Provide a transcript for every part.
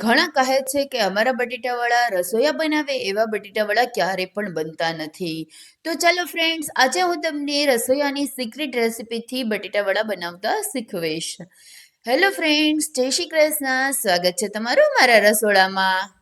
ઘણા કહે છે કે અમારા બટેટાવાળા રસોયા બનાવે, એવા બટેટાવાળા ક્યારે પણ બનતા નથી. તો ચાલો ફ્રેન્ડ્સ આજે હું તમને રસોયાની સિક્રેટ રેસિપીથી બટેટાવાળા બનાવતા શીખવીશ. હેલો ફ્રેન્ડ્સ જય શ્રી કૃષ્ણ, સ્વાગત છે તમારું મારા રસોડામાં.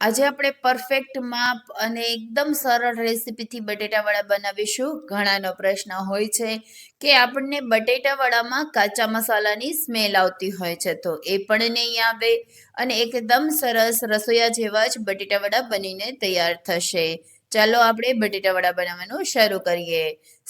આજે આપણે પરફેક્ટ માપ અને એકદમ સરળ રેસીપીથી બટેટાવડા બનાવીશું. ઘણાનો પ્રશ્ન હોય છે કે આપણને બટેટાવડામાં કાચા મસાલાની સ્મેલ આવતી હોય છે તો એ પણ નહીં આવે અને એકદમ સરસ રસોયા જેવા જ બટેટાવડા બનીને તૈયાર થશે. ચાલો આપણે બટેટાવડા બનાવવાનું શરૂ કરીએ.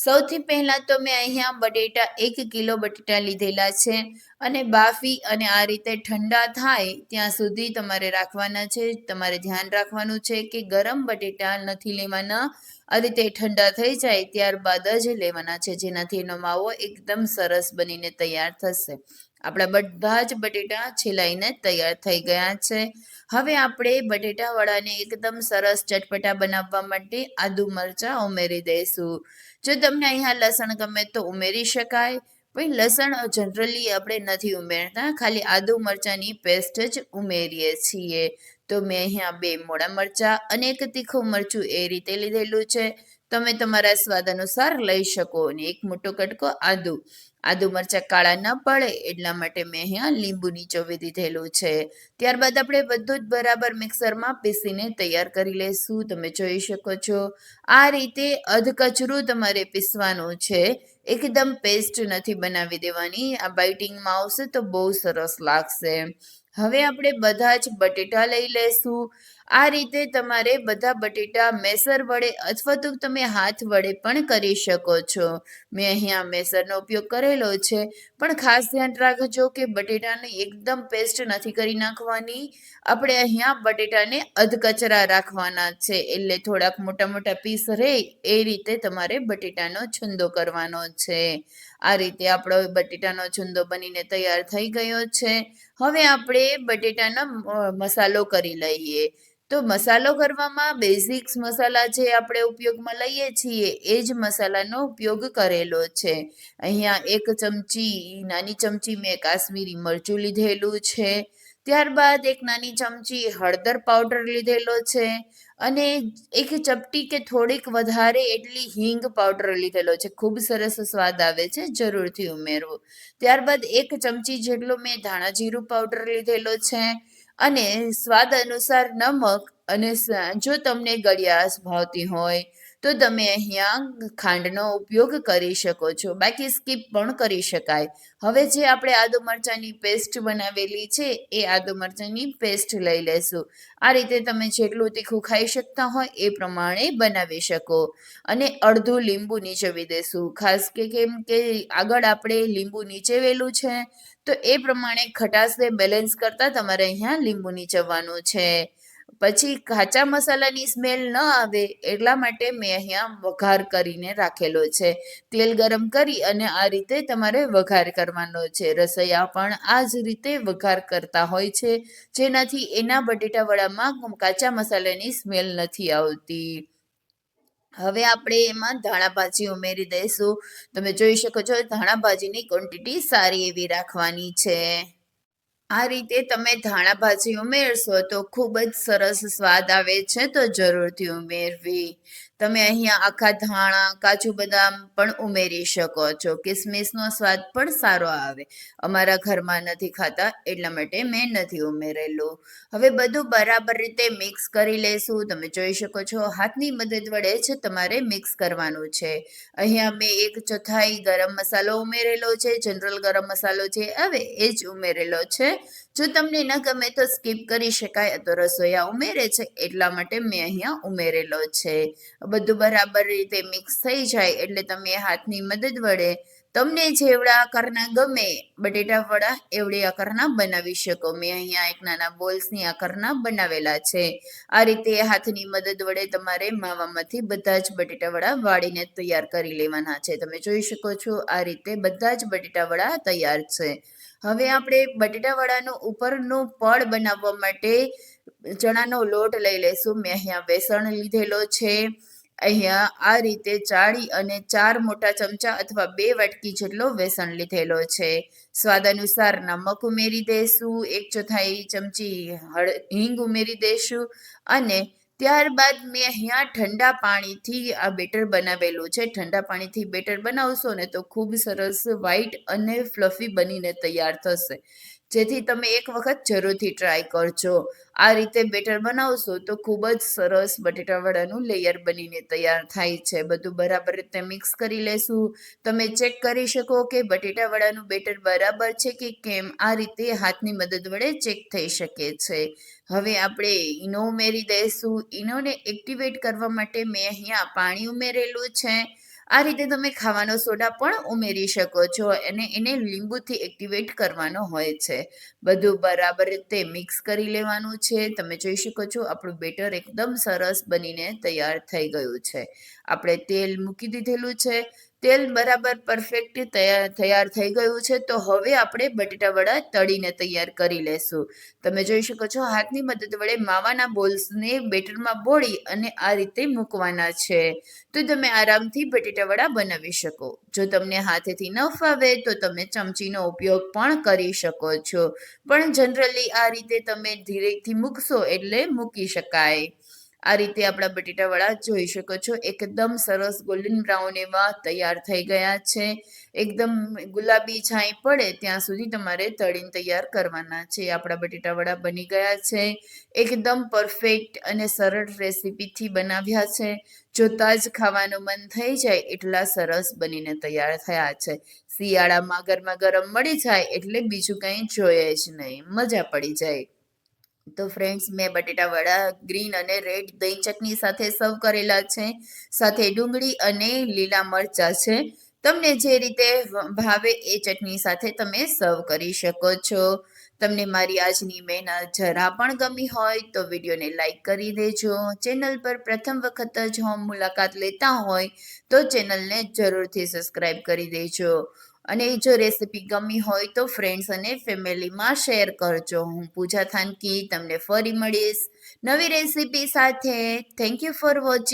સૌથી પહેલાં તો મેં અહીંયા બટેટા એક કિલો બટેટા લીધેલા છે અને બાફી અને આ રીતે ઠંડા થાય ત્યાં સુધી તમારે રાખવાના છે. તમારે ધ્યાન રાખવાનું છે કે ગરમ બટેટા નથી લેવાના. આ રીતે ઠંડા થઈ જાય ત્યારબાદ જ લેવાના છે. જેનાથી એનો માવો એકદમ સરસ બનીને તૈયાર થશે. આપણા બધા જ બટેટા છેલાઈને તૈયાર થઈ ગયા છે. હવે આપણે બટેટાવાળાને એકદમ સરસ ચટપટા બનાવવા માટે આદુ મરચાં ઉમેરી દઈશું. જો તમને અહીંયા લસણ ગમે તો ઉમેરી શકાય. પણ લસણ જનરલી આપણે નથી ઉમેરતા, ખાલી આદુ મરચાંની પેસ્ટ જ ઉમેરીએ છીએ. તો મેં અહીંયા બે મોડા મરચાં અને એક તીખું મરચું એ રીતે લીધેલું છે. તમે તમારા સ્વાદ અનુસાર લઈ શકો અને એક મોટો કટકો આદુ. આદુ મરચાં કાળા ન પડે, એટલા માટે મેં અહીંયા લીંબુ નીચોવી દીધેલું છે. ત્યારબાદ આપણે બધું જ બરાબર મિક્સરમાં પીસીને તૈયાર કરી લઈશું. તમે જોઈ શકો છો, આ રીતે અધકચરું તમારે પીસવાનું છે. એકદમ પેસ્ટ નથી બનાવી દેવાની. આ બાઇટિંગમાં આવશે તો બહુ સરસ લાગશે. હવે આપણે બધા જ બટેટા લઈ લેશું આ રીતે તમારે બધા બટેટા મેસર વડે અથવા તો તમે હાથ વડે પણ કરી શકો છો. મેં અહીંયા મેસરનો ઉપયોગ કરેલો છે. પણ ખાસ ધ્યાન રાખજો કે બટેટાને એકદમ પેસ્ટ નથી કરી નાખવાની. આપણે અહીંયા બટેટાને અધકચરા રાખવાના છે. એટલે થોડાક મોટા મોટા પીસ રહે એ રીતે તમારે બટેટાનો છુંદો કરવાનો છે. આ રીતે આપણો બટેટાનો છુંદો બનીને તૈયાર થઈ ગયો છે. હવે આપણે બટેટાનો મસાલો કરી લઈએ. તો મસાલો કરવામાં બેઝિક્સ મસાલા જે આપણે ઉપયોગમાં લઈએ છીએ, એ જ મસાલાનો ઉપયોગ કરેલો છે. અહીંયા એક ચમચી, નાની ચમચી મેં કાશ્મીરી મરચું લીધેલું છે. ત્યારબાદ એક નાની ચમચી હળદર પાવડર લીધેલો છે અને એક ચપટી કે થોડીક વધારે એટલી હિંગ પાવડર લીધેલો છે. ખૂબ સરસ સ્વાદ આવે છે, જરૂરથી ઉમેરવો. ત્યારબાદ એક ચમચી જેટલો મેં ધાણા જીરું પાવડર લીધેલો છે. અને સ્વાદ અનુસાર નમક અને જો તમને ગળ્યાશ ભાવતી હોય તો તમે અહીંયા ખાંડનો ઉપયોગ કરી શકો છો. બાકી સ્કીપ પણ કરી શકાય. હવે જે આપણે આદુ મરચાંની પેસ્ટ બનાવેલી છે, એ આદુ મરચાંની પેસ્ટ લઈ લેશું. આ રીતે તમે જેટલું તીખું ખાઈ શકતા હોય એ પ્રમાણે બનાવી શકો. અને અડધું લીંબુ નીચવી દેશું. ખાસ કે કેમ કે આગળ આપણે લીંબુ નીચેવેલું છે, તો એ પ્રમાણે ખટાશને બેલેન્સ કરતાં તમારે અહીંયા લીંબુ નીચવવાનું છે. પછી કાચા મસાલાની સ્મેલ ન આવે એટલા માટે મેં અહીંયા વઘાર કરીને રાખેલો છે. તેલ ગરમ કરી અને આ રીતે તમારે વઘાર કરવાનો છે. રસોઈયા પણ આ જ રીતે વઘાર કરતા હોય છે. જેનાથી એના બટેટા વડામાં કાચા મસાલાની સ્મેલ નથી આવતી. હવે આપણે એમાં ધાણા ભાજી ઉમેરી દઈશું. તમે જોઈ શકો છો ધાણા ભાજીની ક્વોન્ટિટી સારી એવી રાખવાની છે. આ રીતે તમે ધાણા ભાજી ઉમેરશો તો ખૂબ જ સરસ સ્વાદ આવે છે, તો જરૂરથી ઉમેરવી. તમે અહીંયા આખા ધાણા, કાજુ બદામ પણ ઉમેરી શકો છો. કિસમિસનો સ્વાદ પણ સારો આવે. અમારા ઘરમાં નથી ખાતા, એટલા માટે મેં નથી ઉમેરેલું. હવે બધું બરાબર રીતે મિક્સ કરી લેશું. તમે જોઈ શકો છો, હાથની મદદ વડે જ તમારે મિક્સ કરવાનું છે. અહીંયા મેં એક ચોથાઈ ગરમ મસાલો ઉમેરેલો છે, જનરલ ગરમ મસાલો જે આવે એ જ ઉમેરેલો છે. જો તમને ન ગમે તો સ્કીપ કરી શકાય તો રસોયા ઉમેરે છે, એટલા માટે મેં અહીંયા ઉમેરેલો છે. બધું બરાબર રીતે મિક્સ થઈ જાય એટલે તમે હાથની મદદ વડે તમને જેવડા આકારના ગમે બટેટા વડા એવડે આકારના બનાવી શકો. મેં અહીંયા એક નાના બોલ્સની આકારના બનાવેલા છે. આ રીતે હાથની મદદ વડે તમારે માવામાંથી બધા જ બટેટા વડા વાળીને તૈયાર કરી લેવાના છે. તમે જોઈ શકો છો આ રીતે બધા જ બટેટા વડા તૈયાર છે. હવે આપણે બટેટા વડાનો ઉપરનો પડ બનાવવા માટે ચણાનો લોટ લઈ લઈશું મેં અહીંયા બેસણ લીધેલો છે. અહીંયા આ રીતે ચાળી અને ચાર મોટા ચમચા અથવા બે વાટકી જેટલો વેસણ લીધેલો છે. સ્વાદ અનુસાર નમક ઉમેરી દઈશું એક ચોથાઈ ચમચી હળ, હિંગ ઉમેરી દઈશું અને ત્યારબાદ મેં અહીંયા ઠંડા પાણીથી આ બેટર બનાવેલું છે. ઠંડા પાણીથી બેટર બનાવશો ને તો ખૂબ સરસ વ્હાઈટ અને ફ્લફી બનીને તૈયાર થશે. જેથી તમે એક વખત જરૂરથી ટ્રાય કરજો. આ રીતે બેટર બનાવશો તો ખૂબ જ સરસ બટેટાવડાનું લેયર બનીને તૈયાર થાય છે. બધું બરાબર રીતે મિક્સ કરી લેશું. તમે ચેક કરી શકો કે બટેટાવડાનું બેટર બરાબર છે કે કેમ? આ રીતે હાથની મદદ વડે ચેક થઈ શકે છે. હવે આપણે ઈનો ઉમેરી દઈશું. ઈનોને એક્ટિવેટ કરવા માટે મેં અહીંયા પાણી ઉમેરેલું છે. આ રીતે તમે ખાવાનો સોડા પણ ઉમેરી શકો છો અને એને લીંબુથી એક્ટિવેટ કરવાનો હોય છે. બધું બરાબર રીતે મિક્સ કરી લેવાનું છે. તમે જોઈ શકો છો આપણું બેટર એકદમ સરસ બનીને તૈયાર થઈ ગયું છે. આપણે તેલ મૂકી દીધેલું છે. તેલ બરાબર પરફેક્ટ તૈયાર તૈયાર થઈ ગયું છે. તો હવે આપણે બટેટા વડા તળીને તૈયાર કરી લેશું. તમે જોઈ શકો છો, હાથની મદદ વડે માવાના બોલ્સને બેટરમાં બોળી અને આ રીતે મૂકવાના છે. તો તમે આરામથી બટેટા વડા બનાવી શકો. જો તમને હાથેથી ન ફાવે, તો તમે ચમચીનો ઉપયોગ પણ કરી શકો છો. પણ જનરલી આ રીતે તમે ધીરેથી મૂકશો એટલે મૂકી શકાય. આ રીતે આપણા બટેટા વડા જોઈ શકો છો. એકદમ સરસ ગોલ્ડન બ્રાઉન એવા તૈયાર થઈ ગયા છે. એકદમ ગુલાબી છાંય પડે ત્યાં સુધી તમારે તળીને તૈયાર કરવાના છે. આપણા બટેટા વડા બની ગયા છે. એકદમ પરફેક્ટ અને સરળ રેસીપીથી બનાવ્યા છે. જોતા જ ખાવાનું મન થઈ જાય એટલા સરસ બનીને તૈયાર થયા છે. શિયાળામાં ગરમા ગરમ મળી જાય એટલે બીજું કંઈ જોઈએ જ નહીં. મજા પડી જાય. તો ફ્રેન્ડ્સ મેં બટેટા વડા ગ્રીન અને રેડ દહીં ચટણી સાથે સર્વ કરેલા છે. સાથે ડુંગળી અને લીલા મરચાં છે. તમને જે રીતે ભાવે એ ચટણી સાથે તમે સર્વ કરી શકો છો. તમને મારી આજની મહેનત જરા પણ ગમી હોય તો વિડીયોને લાઈક કરી દેજો. ચેનલ પર પ્રથમ વખત જ હોમ મુલાકાત લેતા હોય તો ચેનલને જરૂરથી સબસ્ક્રાઈબ કરી દેજો. અને જો રેસીપી ગમી હોય તો ફ્રેન્ડ્સ અને ફેમિલીમાં શેર કરજો. હું પૂજા થાનકી તમને ફરી મળીશ. નવી રેસીપી સાથે. Thank you for watching